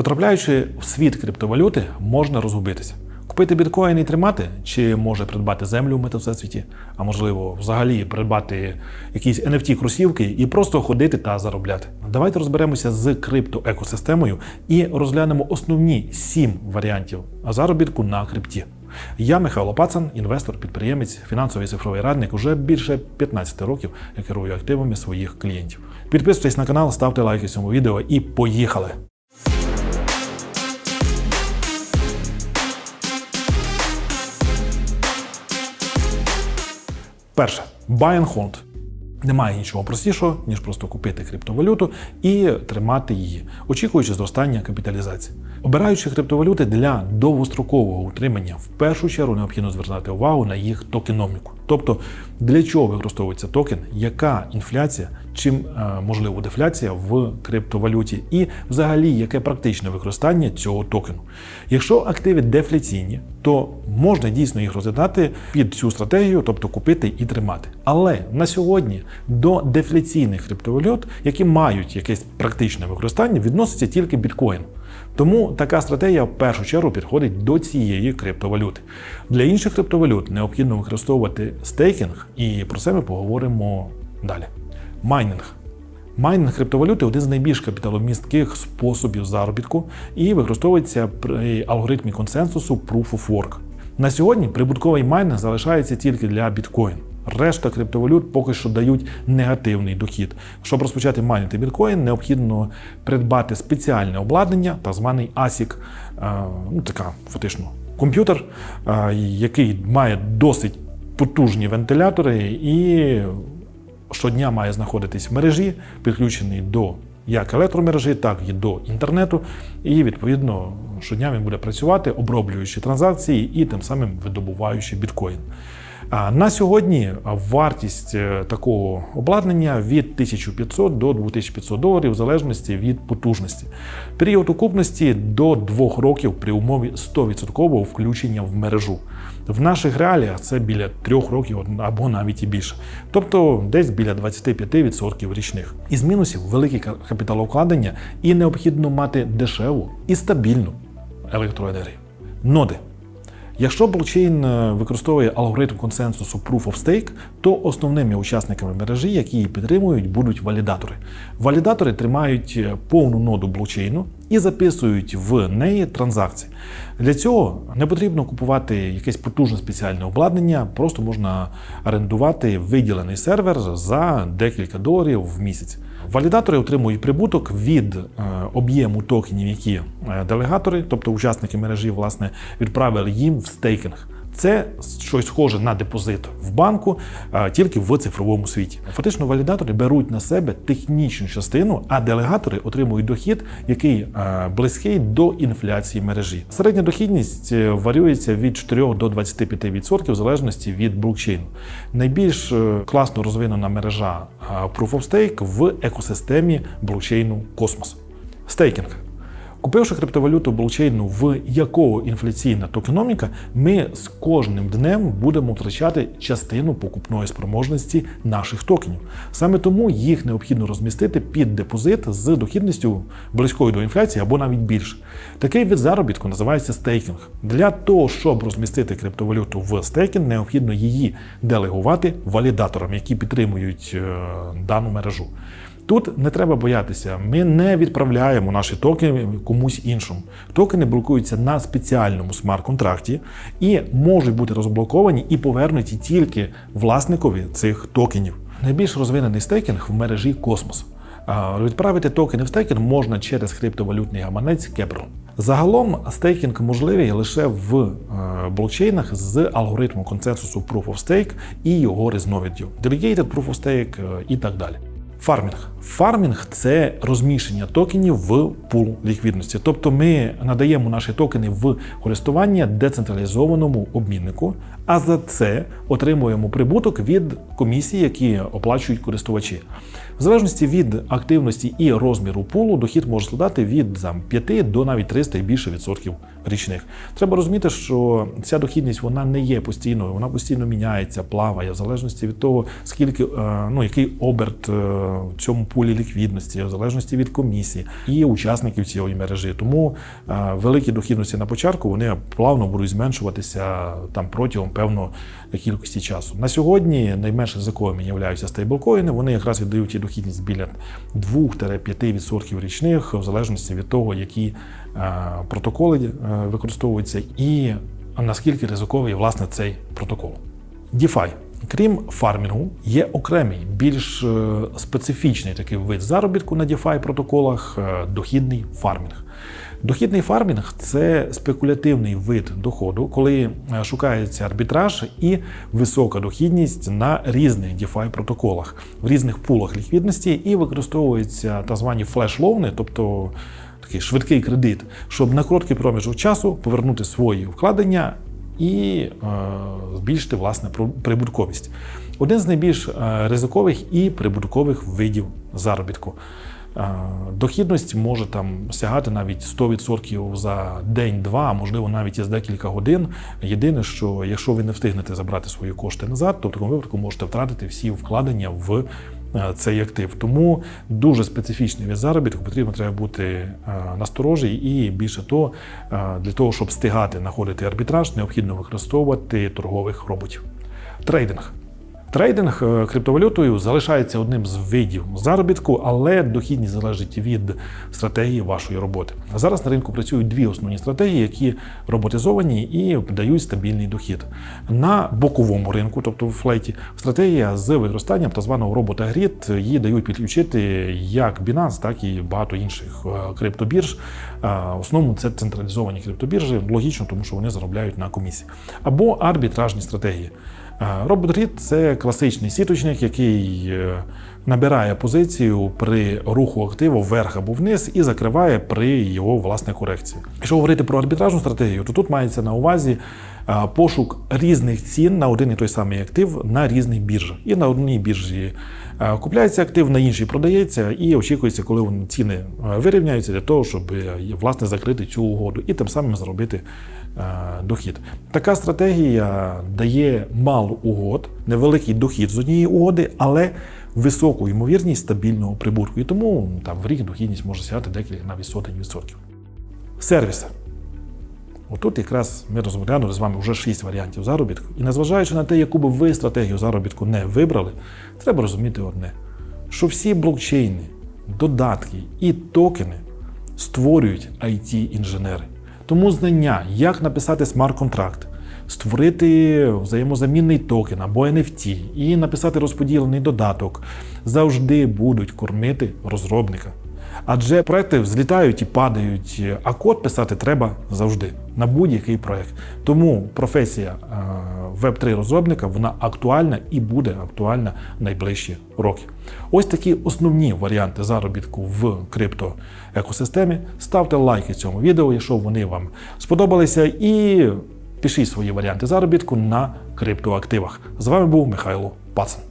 Потрапляючи в світ криптовалюти, можна розгубитися. Купити біткоін і тримати, чи може придбати землю в метавсесвіті, а можливо, взагалі придбати якісь NFT кросівки і просто ходити та заробляти. Давайте розберемося з криптоекосистемою і розглянемо основні сім варіантів заробітку на крипті. Я Михайло Пацан, інвестор, підприємець, фінансовий цифровий радник. Уже більше 15 років я керую активами своїх клієнтів. Підписуйтесь на канал, ставте лайки цьому відео і поїхали! Перше buy and hold. Немає нічого простішого, ніж просто купити криптовалюту і тримати її, очікуючи зростання капіталізації. Обираючи криптовалюти для довгострокового утримання, в першу чергу необхідно звертати увагу на їх токеноміку. Тобто, для чого використовується токен, яка інфляція, чим е, можливо дефляція в криптовалюті, і взагалі яке практичне використання цього токену. Якщо активи дефляційні, то можна дійсно їх розглядати під цю стратегію, тобто купити і тримати. Але на сьогодні до дефляційних криптовалют, які мають якесь практичне використання, відноситься тільки біткоін. Тому така стратегія в першу чергу підходить до цієї криптовалюти. Для інших криптовалют необхідно використовувати стейкінг, і про це ми поговоримо далі. Майнінг. Майнинг криптовалюти один з найбільш капіталомістких способів заробітку і використовується при алгоритмі консенсусу Proof of Work. На сьогодні прибутковий майнинг залишається тільки для біткоін. Решта криптовалют поки що дають негативний дохід. Щоб розпочати майнити біткоін, необхідно придбати спеціальне обладнання, так званий ASIC, ну така фактично комп'ютер, який має досить потужні вентилятори і щодня має знаходитись в мережі, підключений до як електромережі, так і до інтернету. І відповідно щодня він буде працювати, оброблюючи транзакції і тим самим видобуваючи біткоін. На сьогодні вартість е, такого обладнання від 1500 до 2500 доларів в залежності від потужності. Період окупності до 2 років при умові 100% включення в мережу. В наших реаліях це біля 3 років або навіть і більше. Тобто десь біля 25% річних. Із мінусів велике капіталовкладення і необхідно мати дешеву і стабільну електроенергію. Ноди. Якщо блокчейн е, використовує алгоритм консенсусу Proof of Stake, то основними учасниками мережі, які її підтримують, будуть валідатори. Валідатори тримають е, повну ноду блокчейну і записують в неї транзакції. Для цього не потрібно купувати якесь потужне спеціальне обладнання, просто можна орендувати виділений сервер за декілька доларів в місяць. Валідатори отримують прибуток від е, об'єму токенів, які е, делегатори, тобто учасники мережі, власне, відправили їм в стейкінг. Це щось схоже на депозит в банку, тільки в цифровому світі. Фактично, валідатори беруть на себе технічну частину, а делегатори отримують дохід, який близький до інфляції мережі. Середня дохідність е, варюється від 4 до 25% в залежності від блокчейну. Найбільш е, класно розвинена мережа Proof of Stake в екосистемі блокчейну Космос. Стейкінг. Купивши криптовалюту блокчейну, в якого інфляційна токеноміка, ми з кожним днем будемо втрачати частину покупної спроможності наших токенів. Саме тому їх необхідно розмістити під депозит з дохідністю близькою до інфляції або навіть більше. Такий вид заробітку називається стейкінг. Для того, щоб розмістити криптовалюту в стейкінг, необхідно її делегувати валідаторам, які підтримують е, дану мережу. Тут не треба боятися, ми не відправляємо наші токени комусь іншому. Токени блокуються на спеціальному смарт-контракті і можуть бути розблоковані і повернуті тільки власникові цих токенів. Найбільш розвинений стейкінг в мережі Космос. Відправити токени в стейкінг можна через криптовалютний гаманець Kepler. Загалом стейкінг можливий лише в е, блокчейнах з алгоритмом консенсусу Proof of Stake і його різновидів, Delegated Proof of Stake е, і так далі. Фармінг. Фармінг це розміщення токенів в пул ліквідності. Тобто ми надаємо наші токени в користування децентралізованому обміннику, а за це отримуємо прибуток від комісій, які оплачують користувачі. В залежності від активності і розміру пулу, дохід може складати від там, 5 до навіть 300 і більше відсотків річних. Треба розуміти, що ця дохідність вона не є постійною, вона постійно міняється, плаває в залежності від того, скільки е, ну який оберт е, в цьому пулі ліквідності, в залежності від комісії і учасників цієї мережі. Тому е, великі дохідності на початку вони плавно будуть зменшуватися там протягом певної кількості часу. На сьогодні найменш ризиковими являються стейблкоїни. Вони якраз віддають дохідність біля 2-5% річних, в залежності від того, які е, протоколи е, використовуються, і наскільки ризиковий власне цей протокол. DeFi. Крім фармінгу, є окремий, більш е, специфічний такий вид заробітку на DeFi протоколах е, дохідний фармінг. Дохідний фармінг це спекулятивний вид доходу, коли е, шукається арбітраж і висока дохідність на різних DeFi протоколах, в різних пулах ліквідності, і використовуються так звані флеш-лоуни, тобто такий швидкий кредит, щоб на короткий проміжок часу повернути свої вкладення і е, збільшити власне прибутковість. Один з найбільш е, ризикових і прибуткових видів заробітку. Е, дохідність може там сягати навіть 100% за день-два, а можливо навіть і за декілька годин. Єдине, що якщо ви не встигнете забрати свої кошти назад, то в такому випадку можете втратити всі вкладення в цей актив. Тому дуже специфічний від заробітку потрібно треба бути е, насторожі, і більше того, для того, щоб встигати знаходити арбітраж, необхідно використовувати торгових роботів. Трейдинг. Трейдинг е, криптовалютою залишається одним з видів заробітку, але дохідність залежить від стратегії вашої роботи. Зараз на ринку працюють дві основні стратегії, які роботизовані і дають стабільний дохід. На боковому ринку, тобто в флейті, стратегія з використанням так званого робота Грід її дають підключити як Binance, так і багато інших е, криптобірж. Е, в основному це централізовані криптобіржі, логічно, тому що вони заробляють на комісії. Або арбітражні стратегії. Робот-рід це класичний сіточник, який е, набирає позицію при руху активу вверх або вниз і закриває при його власне корекції. Якщо говорити про арбітражну стратегію, то тут мається на увазі е, пошук різних цін на один і той самий актив на різних біржах. І на одній біржі е, купляється актив, на іншій продається, і очікується, коли ціни вирівняються для того, щоб власне закрити цю угоду і тим самим заробити. Е, дохід. Така стратегія дає мало угод, невеликий дохід з однієї угоди, але високу ймовірність стабільного прибутку. І тому там в рік дохідність може сягати декілька навіть сотень відсотків. Сервіси. Отут якраз ми розглянули з вами вже шість варіантів заробітку. І незважаючи на те, яку би ви стратегію заробітку не вибрали, треба розуміти одне: що всі блокчейни, додатки і токени створюють it інженери тому знання, як написати смарт-контракт, створити взаємозамінний токен або NFT і написати розподілений додаток завжди будуть кормити розробника. Адже проекти взлітають і падають, а код писати треба завжди на будь-який проект. Тому професія web 3 розробника вона актуальна і буде актуальна найближчі роки. Ось такі основні варіанти заробітку в криптоекосистемі. Ставте лайки цьому відео, якщо вони вам сподобалися, і пишіть свої варіанти заробітку на криптоактивах. З вами був Михайло Пацан.